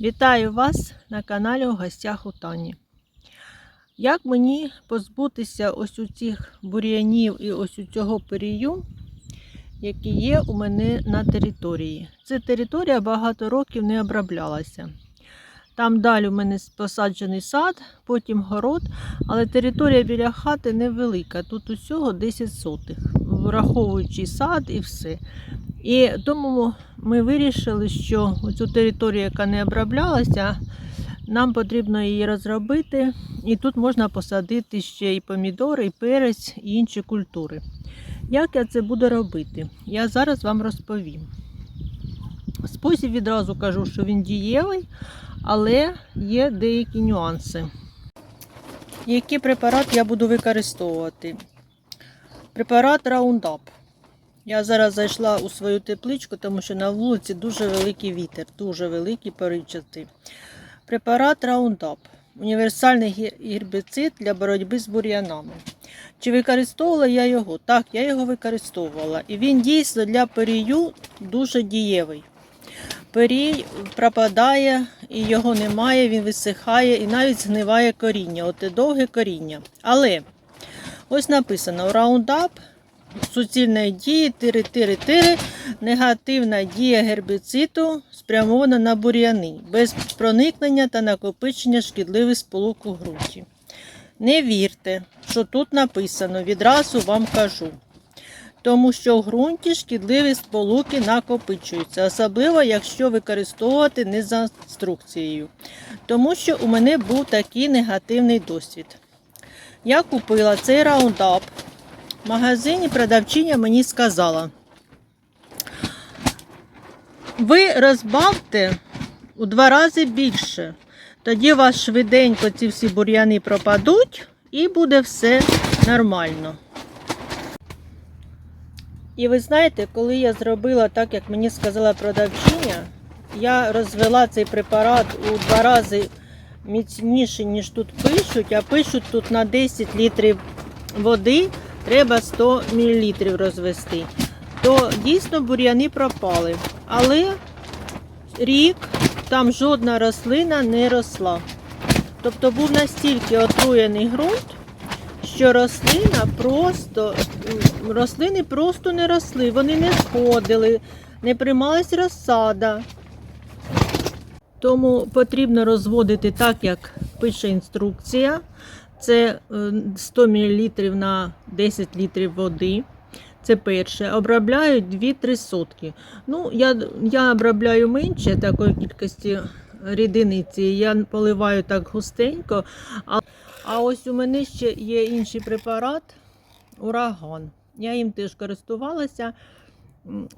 Вітаю вас на каналі у гостях у Тані. Як мені позбутися ось у цих бур'янів і ось у цього перію, які є у мене на території? Ця територія багато років не оброблялася. Там далі у мене посаджений сад, потім город, але територія біля хати невелика. Тут усього 10 сотих, враховуючи сад і все. І тому ми вирішили, що цю територію, яка не оброблялася, нам потрібно її розробити. І тут можна посадити ще і помідори, і перець, і інші культури. Як я це буду робити? Я зараз вам розповім. Спосіб відразу кажу, що він дієвий, але є деякі нюанси. Який препарат я буду використовувати? Препарат Roundup. Я зараз зайшла у свою тепличку, тому що на вулиці дуже великий вітер, дуже великий поривчатий. Препарат Roundup. Універсальний гербіцид для боротьби з бур'янами. Чи використовувала я його? Так, я його використовувала. І він дійсно для перію дуже дієвий. Перій пропадає, і його немає, він висихає і навіть згниває коріння. Оте довге коріння. Але ось написано Roundup суцільної дії тири-тири-тири, негативна дія гербіциду спрямована на бур'яни, без проникнення та накопичення шкідливих сполук у ґрунті. Не вірте, що тут написано, відразу вам кажу. Тому що в ґрунті шкідливі сполуки накопичуються, особливо якщо використовувати не за інструкцією. Тому що у мене був такий негативний досвід. Я купила цей раундап магазині продавчиня мені сказала: ви розбавте у два рази більше. Тоді у вас швиденько ці всі бур'яни пропадуть і буде все нормально. І ви знаєте, коли я зробила так, як мені сказала продавчиня, я розвела цей препарат у два рази міцніше, ніж тут пишуть, а пишуть тут на 10 літрів води треба 100 мл розвести. То дійсно бур'яни пропали. Але рік там жодна рослина не росла. Тобто був настільки отруєний ґрунт, що рослина просто, рослини просто не росли, вони не сходили, не приймалась розсада. Тому потрібно розводити так, як пише інструкція. Це е, 100 мл на 10 літрів води. Це перше. Обробляю 2-3 сотки. Ну, я, я обробляю менше такої кількості рідиниці. Я поливаю так густенько. А, а ось у мене ще є інший препарат ураган. Я їм теж користувалася м,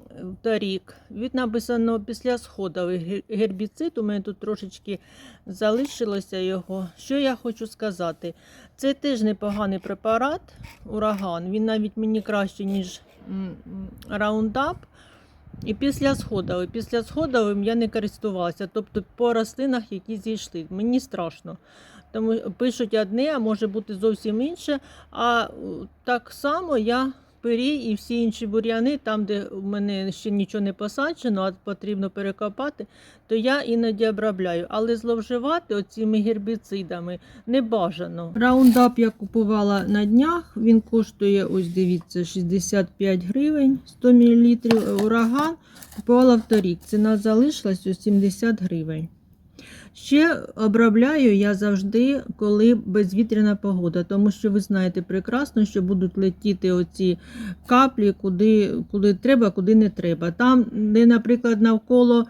торік. Від написано після ге- гербіцид. У мене тут трошечки залишилося його. Що я хочу сказати? Це теж непоганий препарат, ураган. Він навіть мені краще, ніж раундап. І після сходовий. Після сходовим я не користувалася, тобто по рослинах, які зійшли. Мені страшно. Тому пишуть одне, а може бути зовсім інше. А е, так само я перій і всі інші бур'яни, там, де в мене ще нічого не посаджено, а потрібно перекопати, то я іноді обробляю. Але зловживати оціми гербіцидами не бажано. Раундап я купувала на днях. Він коштує, ось дивіться, 65 гривень, 100 мл. Ураган купувала вторік. Ціна залишилась ось 70 гривень. Ще обробляю я завжди, коли безвітряна погода, тому що ви знаєте прекрасно, що будуть летіти оці каплі, куди, куди треба, куди не треба. Там, де, наприклад, навколо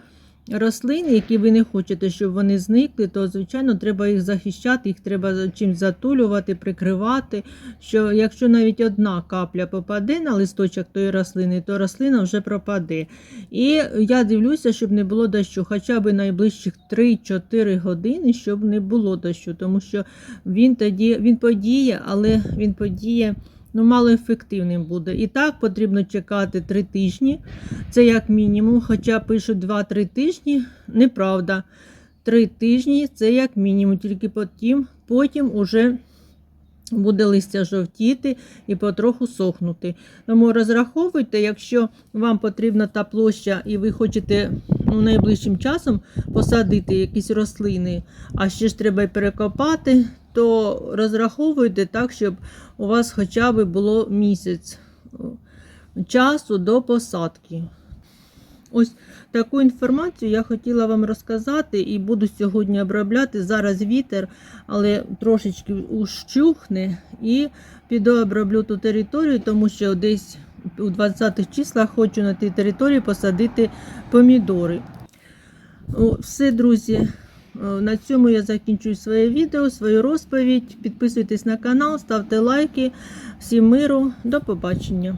рослини, які ви не хочете, щоб вони зникли, то звичайно треба їх захищати, їх треба чимось затулювати, прикривати. Що якщо навіть одна капля попаде на листочок тої рослини, то рослина вже пропаде. І я дивлюся, щоб не було дощу, хоча б найближчих 3-4 години, щоб не було дощу, тому що він тоді він подіє, але він подіє. Ну, малоефективним буде. І так потрібно чекати 3 тижні. Це як мінімум. Хоча пишуть 2-3 тижні, неправда. 3 тижні це як мінімум, тільки потім, потім уже буде листя жовтіти і потроху сохнути. Тому розраховуйте, якщо вам потрібна та площа і ви хочете ну, найближчим часом посадити якісь рослини, а ще ж треба перекопати, то розраховуйте так, щоб у вас хоча б було місяць е, часу до посадки. Ось таку інформацію я хотіла вам розказати і буду сьогодні обробляти. Зараз вітер, але трошечки ущухне і піду оброблю ту територію, тому що десь у 20-х числах хочу на тій території посадити помідори. Все, друзі. Е, На цьому я закінчую своє відео, свою розповідь. Підписуйтесь на канал, ставте лайки. Всім миру, до побачення.